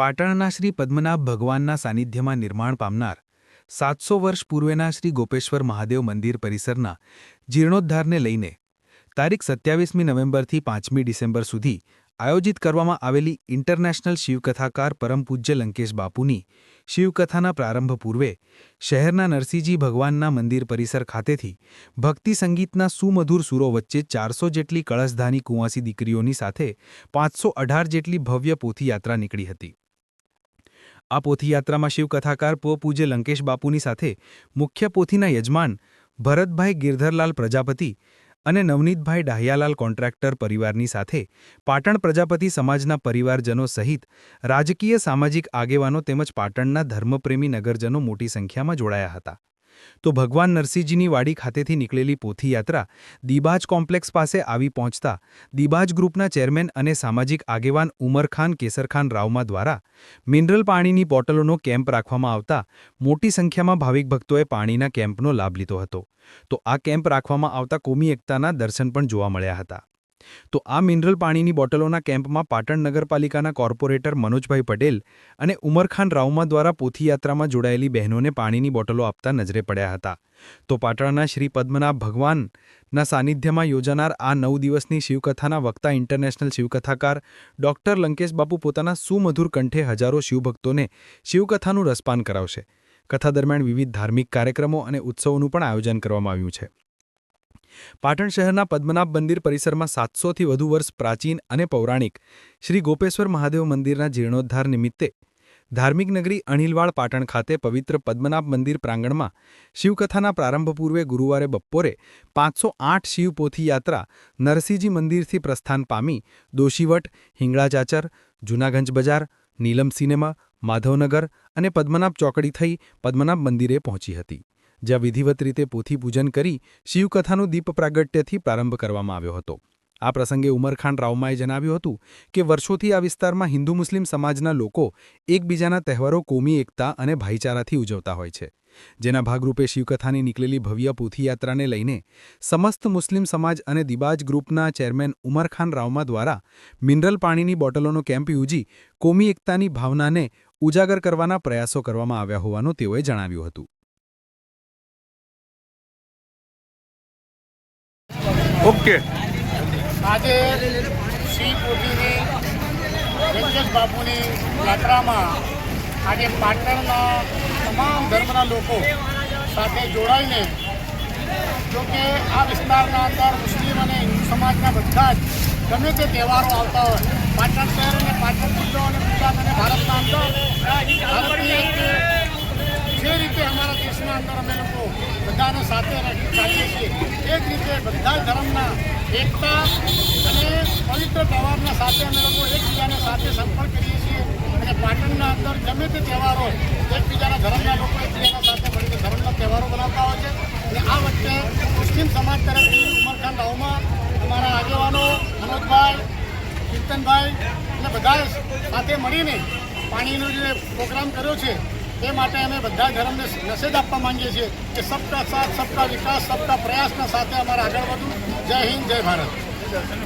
પાટણના શ્રી પદ્મનાભ ભગવાનના સાનિધ્યમાં નિર્માણ પામનાર સાતસો વર્ષ પૂર્વેના શ્રી ગોપેશ્વર મહાદેવ મંદિર પરિસરના જીર્ણોદ્ધારને લઈને તારીખ સત્યાવીસમી નવેમ્બરથી પાંચમી ડિસેમ્બર સુધી આયોજિત કરવામાં આવેલી ઇન્ટરનેશનલ શિવકથાકાર પરમ પૂજ્ય લંકેશ બાપુની શિવકથાના પ્રારંભ પૂર્વે શહેરના નરસિંહજી ભગવાનના મંદિર પરિસર ખાતેથી ભક્તિ સંગીતના સુમધુર સુરો વચ્ચે ચારસો જેટલી કળશધાની કુંવાસી દીકરીઓની સાથે પાંચસો અઢાર જેટલી ભવ્ય પોથીયાત્રા નીકળી હતી. આ પોથીયાત્રામાં શિવકથાકાર પ પૂજ્ય લંકેશ બાપુની સાથે મુખ્ય પોથીના યજમાન ભરતભાઈ ગિરધરલાલ પ્રજાપતિ અને નવનીતભાઈ ડાહિયાલાલ કોન્ટ્રાક્ટર પરિવારની સાથે પાટણ પ્રજાપતિ સમાજના પરિવારજનો સહિત રાજકીય સામાજિક આગેવાનો તેમજ પાટણના ધર્મપ્રેમી નગરજનો મોટી સંખ્યામાં જોડાયા હતા. તો ભગવાન નરસિંહજીની વાડી ખાતેથી નીકળેલી પોથીયાત્રા દીબાજ કોમ્પ્લેક્સ પાસે આવી પહોંચતા દીબાજ ગ્રુપના ચેરમેન અને સામાજિક આગેવાન ઉમરખાન કેસરખાન રાવમા દ્વારા મિનરલ પાણીની બોટલોનો કેમ્પ રાખવામાં આવતા મોટી સંખ્યામાં ભાવિક ભક્તોએ પાણીના કેમ્પનો લાભ લીધો હતો. તો આ કેમ્પ રાખવામાં આવતા કોમી એકતાના દર્શન પણ જોવા મળ્યા હતા. તો આ મિનરલ પાણીની બોટલોના કેમ્પમાં પાટણ નગરપાલિકાના કોર્પોરેટર મનોજભાઈ પટેલ અને ઉમરખાન રાવમા દ્વારા પોથીયાત્રામાં જોડાયેલી બહેનોને પાણીની બોટલો આપતા નજરે પડ્યા હતા. તો પાટણના શ્રી પદ્મનાભ ભગવાનના સાનિધ્યમાં યોજાનાર આ નવ દિવસની શિવકથાના વક્તા ઇન્ટરનેશનલ શિવકથાકાર ડોક્ટર લંકેશ બાપુ પોતાના સુમધુર કંઠે હજારો શિવભક્તોને શિવકથાનું રસપાન કરાવશે. કથા દરમિયાન વિવિધ ધાર્મિક કાર્યક્રમો અને ઉત્સવોનું પણ આયોજન કરવામાં આવ્યું છે. પાટણ શહેરના પદ્મનાભ મંદિર પરિસરમાં સાતસોથી વધુ વર્ષ પ્રાચીન અને પૌરાણિક શ્રી ગોપેશ્વર મહાદેવ મંદિરના જીર્ણોદ્ધાર નિમિત્તે ધાર્મિક નગરી અણિલવાડ પાટણ ખાતે પવિત્ર પદ્મનાભ મંદિર પ્રાંગણમાં શિવકથાના પ્રારંભ પૂર્વે ગુરુવારે બપોરે પાંચસો આઠ શિવપોથી યાત્રા નરસિંહજી મંદિરથી પ્રસ્થાન પામી દોશીવટ હિંગળાચાચર જૂનાગંજ બજાર, નીલમ સિનેમા, માધવનગર અને પદ્મનાભ ચોકડી થઈ પદ્મનાભ મંદિરે પહોંચી હતી. જ્યાં વિધિવત રીતે પોથીપૂજન કરી શિવકથાનું દીપ પ્રાગટ્યથી પ્રારંભ કરવામાં આવ્યો હતો. આ પ્રસંગે ઉમરખાન રાવમાએ જણાવ્યું હતું કે વર્ષોથી આ વિસ્તારમાં હિન્દુ મુસ્લિમ સમાજના લોકો એકબીજાના તહેવારો કોમી એકતા અને ભાઈચારાથી ઉજવતા હોય છે. જેના ભાગરૂપે શિવકથાની નીકળેલી ભવ્ય પોથીયાત્રાને લઈને સમસ્ત મુસ્લિમ સમાજ અને દિબાજ ગ્રુપના ચેરમેન ઉમરખાન રાવમા દ્વારા મિનરલ પાણીની બોટલોનો કેમ્પ યોજી કોમી એકતાની ભાવનાને ઉજાગર કરવાના પ્રયાસો કરવામાં આવ્યા હોવાનું તેઓએ જણાવ્યું હતું. ઓકે. આજે શ્રી કોટીની વેંકટેશ બાપુની યાત્રામાં આજે પાટણના તમામ ધર્મના લોકો સાથે જોડાઈને જોકે આ વિસ્તારના અંદર મુસ્લિમ અને હિન્દુ સમાજના બધા જ ગમે તે તહેવારો આવતા હોય, પાટણ શહેર અને પાટણ જિલ્લો અને ગુજરાત અને ભારતના અંદર અંદર અમે લોકો બધાને સાથે રાખી ચાલીએ છીએ. એ રીતે બધા ધર્મના એકતા અને પવિત્ર તહેવારના સાથે અમે લોકો એકબીજાને સાથે સંપર્ક કરીએ છીએ. અને પાટણના અંદર ગમે તે તહેવારો એકબીજાના ધર્મના લોકો એકબીજાના સાથે મળીને ધર્મના તહેવારો બનાવતા હોય છે. અને આ વચ્ચે મુસ્લિમ સમાજ તરફથી ઉમરખાન આગેવાનો મનોજભાઈ કીર્તનભાઈ અને બધા સાથે મળીને પાણીનો જે પ્રોગ્રામ કર્યો છે એ માટે અમે બધા ધર્મને મેસેજ આપવા માંગીએ છીએ કે સબકા સાથ, સબકા વિકાસ, સબકા પ્રયાસના સાથે અમારે આગળ વધવું. જય હિન્દ, જય ભારત.